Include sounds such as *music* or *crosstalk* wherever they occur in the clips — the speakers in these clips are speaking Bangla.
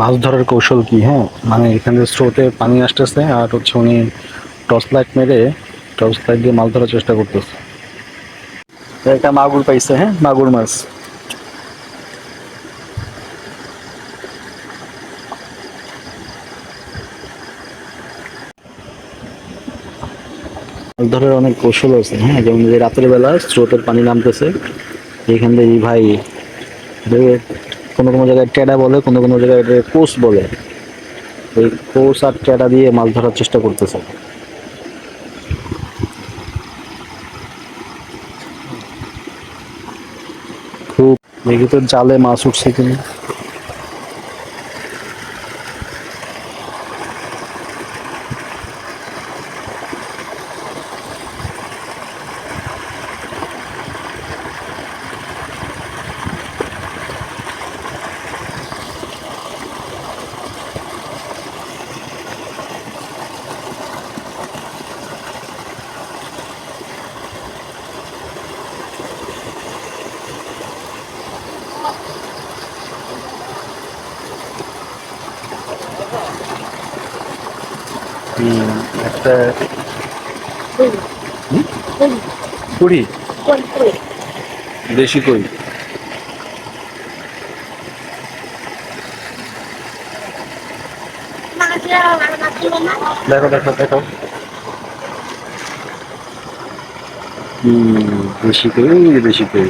মাছ ধরার কৌশল কি? হ্যাঁ মানে এখানে স্রোতে পানি আসতেছে আর হচ্ছে উনি টর্চ লাইট মেরে টর্চ লাইট দিয়ে মাছ ধরার চেষ্টা করতেছে। একটা মাগুর পাইছে হ্যাঁ মাগুর মাছ। মাছ ধরার অনেক কৌশল আছে হ্যাঁ যেমন রাতের বেলা স্রোতের পানি নামতেছে, এখান থেকে ভাই কোনো কোনো জায়গায় ট্যাডা বলে, কোনো কোনো জায়গায় এটা কোষ বলে। এই কোষ আর ট্যাডা দিয়ে মাছ ধরার চেষ্টা করতেছে। খুব দেখি তো জালে মাছ উঠছে কিনা। একটা কুড়ি? দেশি কই? দেখো দেখো দেখো। দেশি কই? দেশি কই।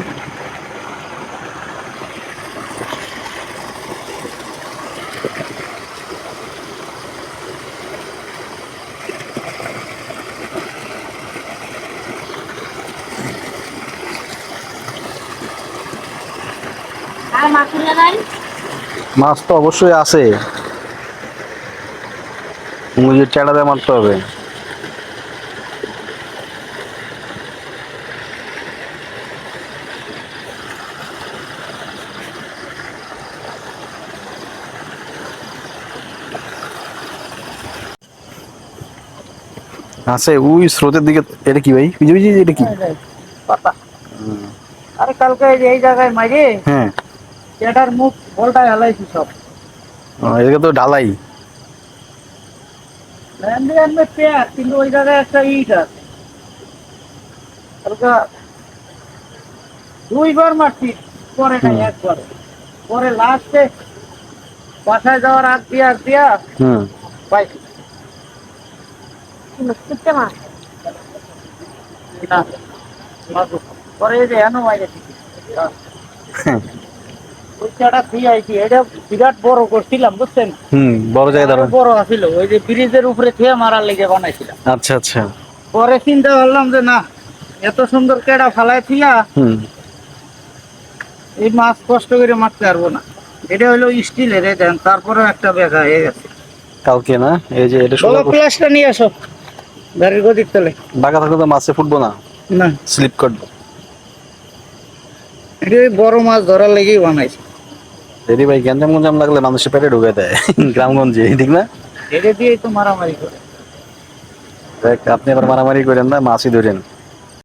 মাছ তো অবশ্যই আছে। মুজে চেড়া দিয়ে মারতে হবে। আছে ওই স্রোতের দিকে এটা কি ভাই? বুঝি বুঝি এটা কি? পাতা আরে কালকে এই জায়গায় মাইরে হ্যাঁ। এটার মুখ বলটা হেলাইছি সব। এদিকে তো ঢালাই। ল্যান্ডে আনবে পেয়ার কিন্তু ওই জায়গায় একটা ইট আছে। দুইবার মারছি পরে নাই একবার। পরে লাস্টে বাসায় যাওয়ার আগ দিয়া আগ দিয়া পাইছি পরে এই যে এনো মাইরে ওই আইছি এটা বিরাট বড় করছিলাম বুঝছেন? হুম বড় আরও বড় আছিল ওই যে ব্রিজের উপরে থুয়ে মারার লেগে বানাইছিলাম। আচ্ছা আচ্ছা। পরে চিন্তা করলাম যে না এত সুন্দর কেডা থিয়া হুম। এই মাছ কষ্ট করে মারতে পারব না। এটা হলো স্টিলের এই দেন তারপরে একটা বেগা হয়ে গেছে। কালকে না? এই যে এটা প্লাসটা নিয়ে আসো গাড়ির গদির তলে। বাঁকা থাকলে তো মাছে ফুটবো না? না। স্লিপ করব এটা বড় মাছ ধরার লেগেই বানাইছে। দিদি ভাই গ্যাঞ্জাম গঞ্জাম লাগলে মানুষের পেটে ঢুকে দেয়। *laughs* গ্রামগঞ্জে ঠিক না? এটা দিয়েই তো মারামারি করে। দেখ, আপনি আবার মারামারি করেন না মাছই ধরেন।